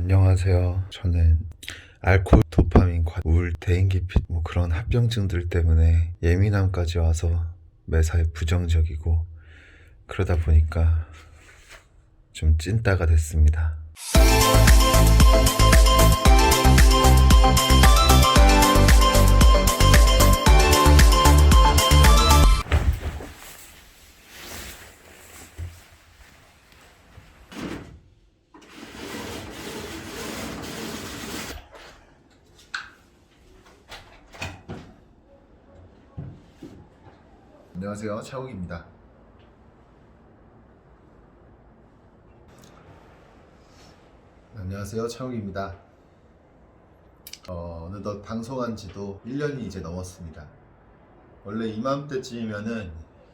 안녕하세요. 저는 알코올, 도파민, 과- 우울, 대인기피 뭐 그런 합병증들 때문에 예민함까지 와서 매사에 부정적이고 그러다 보니까 좀 찐따가 됐습니다. 안녕하세요. 차욱입니다. 안녕하세요. 차욱입니다. 어, 어느덧 방송한 지도 1년이 이제 넘었습니다. 원래 이맘때쯤이면은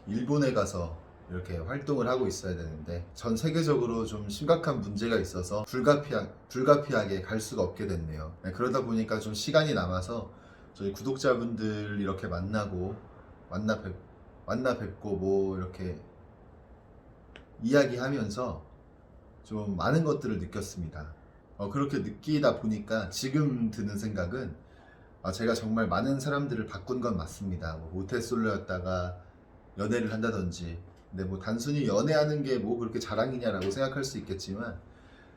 일본에 가서 이렇게 활동을 하고 있어야 되는데 전 세계적으로 좀 심각한 문제가 있어서 불가피하, 불가피하게 갈 수가 없게 됐네요. 네, 그러다 보니까 좀 시간이 남아서 저희 구독자분들 이렇게 만나고 만나 뵙, 만나 뵙고 뭐 이렇게 이야기하면서 좀 많은 것들을 느꼈습니다. 어, 그렇게 느끼다 보니까 지금 드는 생각은 아, 제가 정말 많은 사람들을 바꾼 건 맞습니다. 뭐 모태솔로였다가 연애를 한다든지 근데 뭐 단순히 연애하는 게 뭐 그렇게 자랑이냐라고 생각할 수 있겠지만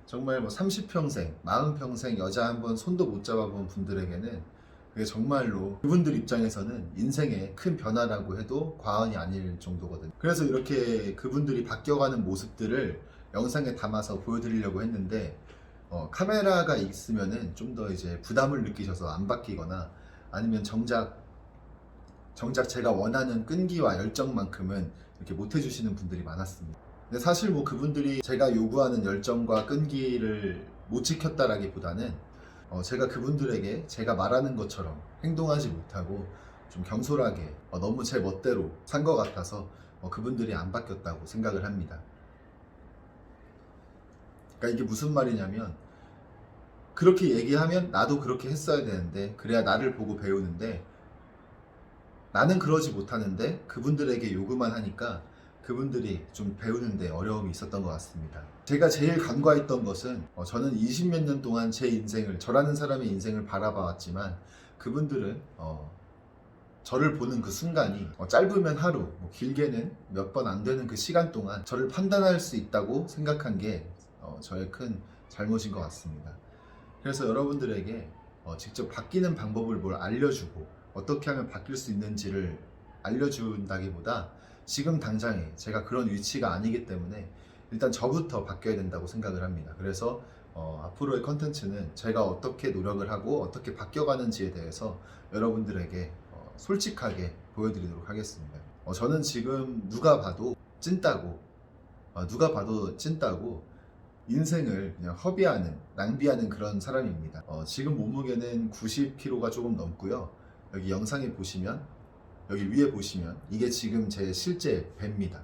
정말 뭐 30평생, 40평생 여자 한 번 손도 못 잡아본 분들에게는 그게 정말로 그분들 입장에서는 인생의 큰 변화라고 해도 과언이 아닐 정도거든요. 그래서 이렇게 그분들이 바뀌어가는 모습들을 영상에 담아서 보여드리려고 했는데 어, 카메라가 있으면은 좀 더 이제 부담을 느끼셔서 안 바뀌거나 아니면 정작 정작 제가 원하는 끈기와 열정만큼은 이렇게 못 해주시는 분들이 많았습니다. 근데 사실 뭐 그분들이 제가 요구하는 열정과 끈기를 못 지켰다라기보다는 어, 제가 그분들에게 제가 말하는 것처럼 행동하지 못하고 좀 경솔하게 어, 너무 제 멋대로 산 것 같아서 어, 그분들이 안 바뀌었다고 생각을 합니다. 그러니까 이게 무슨 말이냐면 그렇게 얘기하면 나도 그렇게 했어야 되는데 그래야 나를 보고 배우는데 나는 그러지 못하는데 그분들에게 요구만 하니까 그분들이 좀 배우는데 어려움이 있었던 것 같습니다. 제가 제일 간과했던 것은 어, 저는 20몇 년 동안 제 인생을 저라는 사람의 인생을 바라봐왔지만 그분들은 어, 저를 보는 그 순간이 어, 짧으면 하루, 뭐 길게는 몇 번 안 되는 그 시간 동안 저를 판단할 수 있다고 생각한 게 어, 저의 큰 잘못인 것 같습니다. 그래서 여러분들에게 어, 직접 바뀌는 방법을 뭘 알려주고 어떻게 하면 바뀔 수 있는지를 알려준다기보다 지금 당장에 제가 그런 위치가 아니기 때문에 일단 저부터 바뀌어야 된다고 생각을 합니다. 그래서 어, 앞으로의 컨텐츠는 제가 어떻게 노력을 하고 어떻게 바뀌어가는지에 대해서 여러분들에게 어, 솔직하게 보여드리도록 하겠습니다. 어, 저는 지금 누가 봐도 찐따고 어, 누가 봐도 찐따고 인생을 그냥 허비하는 낭비하는 그런 사람입니다. 어, 지금 몸무게는 90kg가 조금 넘고요. 여기 영상에 보시면 여기 위에 보시면 이게 지금 제 실제 배입니다.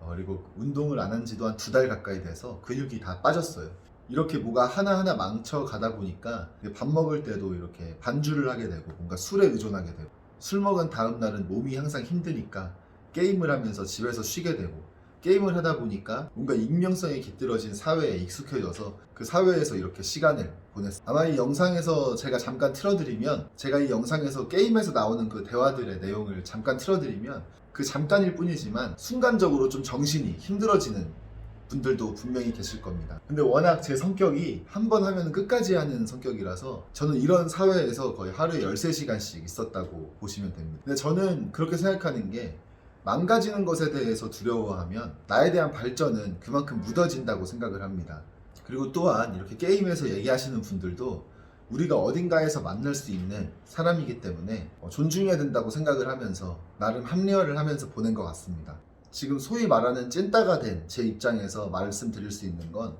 어, 그리고 운동을 안 한 지도 한 두 달 가까이 돼서 근육이 다 빠졌어요. 이렇게 뭐가 하나하나 망쳐 가다 보니까 밥 먹을 때도 이렇게 반주를 하게 되고 뭔가 술에 의존하게 되고 술 먹은 다음 날은 몸이 항상 힘드니까 게임을 하면서 집에서 쉬게 되고 게임을 하다 보니까 뭔가 익명성이 깃들어진 사회에 익숙해져서 그 사회에서 이렇게 시간을 보냈어요. 아마 이 영상에서 제가 잠깐 틀어드리면 제가 이 영상에서 게임에서 나오는 그 대화들의 내용을 잠깐 틀어드리면 그 잠깐일 뿐이지만 순간적으로 좀 정신이 힘들어지는 분들도 분명히 계실 겁니다. 근데 워낙 제 성격이 한 번 하면 끝까지 하는 성격이라서 저는 이런 사회에서 거의 하루에 13시간씩 있었다고 보시면 됩니다. 근데 저는 그렇게 생각하는 게 망가지는 것에 대해서 두려워하면 나에 대한 발전은 그만큼 묻어진다고 생각을 합니다. 그리고 또한 이렇게 게임에서 얘기하시는 분들도 우리가 어딘가에서 만날 수 있는 사람이기 때문에 어, 존중해야 된다고 생각을 하면서 나름 합리화를 하면서 보낸 것 같습니다. 지금 소위 말하는 찐따가 된 제 입장에서 말씀드릴 수 있는 건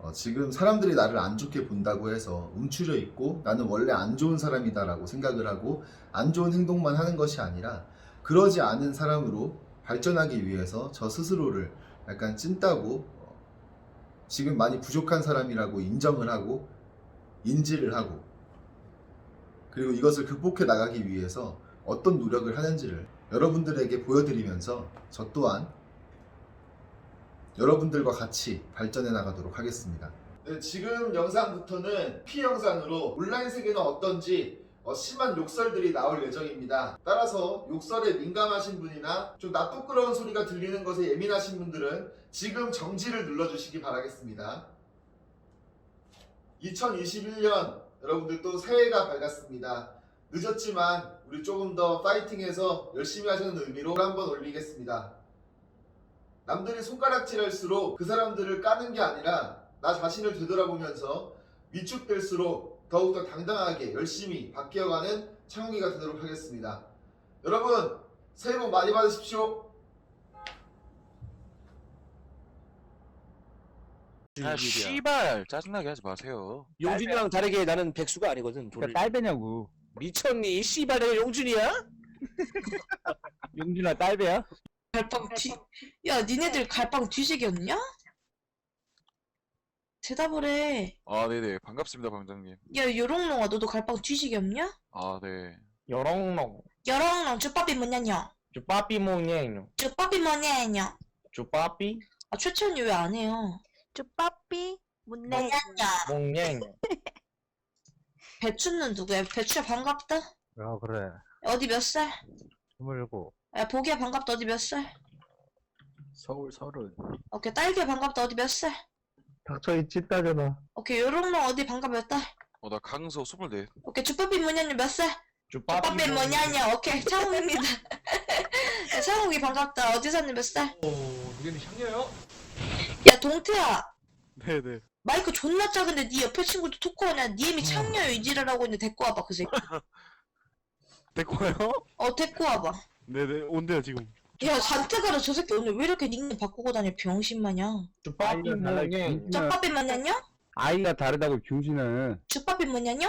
어, 지금 사람들이 나를 안 좋게 본다고 해서 움츠려 있고 나는 원래 안 좋은 사람이다라고 생각을 하고 안 좋은 행동만 하는 것이 아니라 그러지 않은 사람으로 발전하기 위해서 저 스스로를 약간 찐따고 어, 지금 많이 부족한 사람이라고 인정을 하고 인지를 하고 그리고 이것을 극복해 나가기 위해서 어떤 노력을 하는지를 여러분들에게 보여드리면서 저 또한 여러분들과 같이 발전해 나가도록 하겠습니다. 네, 지금 영상부터는 P 영상으로 온라인 세계는 어떤지 어, 심한 욕설들이 나올 예정입니다. 따라서 욕설에 민감하신 분이나 좀 나쁘끄러운 소리가 들리는 것에 예민하신 분들은 지금 정지를 눌러주시기 바라겠습니다. 2021년 여러분들 또 새해가 밝았습니다. 늦었지만 우리 조금 더 파이팅해서 열심히 하시는 의미로 한번 올리겠습니다. 남들이 손가락질할수록 그 사람들을 까는 게 아니라 나 자신을 되돌아보면서 위축될수록 더욱더 당당하게 열심히 바뀌어가는 창욱이가 되도록 하겠습니다. 여러분 새해 복 많이 받으십시오. 아 씨발 짜증나게 하지 마세요. 용준이랑 다르게 나는 백수가 아니거든. 돈을. 그러니까 딸배냐고. 미쳤니? 이 씨발 내가 용준이야? 용준아 딸배야? 갈빵 뒤, 야, 니네들 갈빵 뒤식이었냐? 대답을 해. 아 네네 반갑습니다 방장님. 야, 요롱롱아, 너도 갈빵 뒤식이었냐? 아 네. 여롱롱. 여롱롱, 주빠삐 뭐냐냐? 주빠삐 뭐냐뇨? 주빠삐 뭐냐냐? 주빠삐 아, 최채원이 왜 안 해요? 쭈빠삐 뭐냐냐? 뭐냐뇨? 배추는 누구야? 배추야, 반갑다? 아 그래. 어디 몇 살? 스물고. 야, 보기야, 반갑다. 어디 몇 살? 서울 서른. 오케이, 딸기야, 반갑다. 어디 몇 살? 닥쳐 있지 따잖아. 오케이, 요롱롱 어디 반갑 몇 달? 어 나 강서 24. 오케이, 주빠삐 뭐냐냐? 몇 살? 주빠삐 뭐냐냐? 오케이, 창욱입니다. 야, 창욱이 반갑다. 어디 사는 몇 살? 우리는 향녀요? 야, 동태야. 네네. 마이크 존나 작은데 네 옆에 친구도 토크하냐? 니 애미 창녀 유지를 하고 있는데 데리고 와봐 그 새끼 됐고요? 어 데리고 와봐 네네 온대요 지금. 야 잔뜩가라 저 새끼 오늘 왜 이렇게 닉네임 바꾸고 다녀 병신 마냥 주빠삐 뭐냐뇨? 쩌빠삐 뭐냐뇨? 아이가 다르다고 교신은. 주빠삐 뭐냐뇨?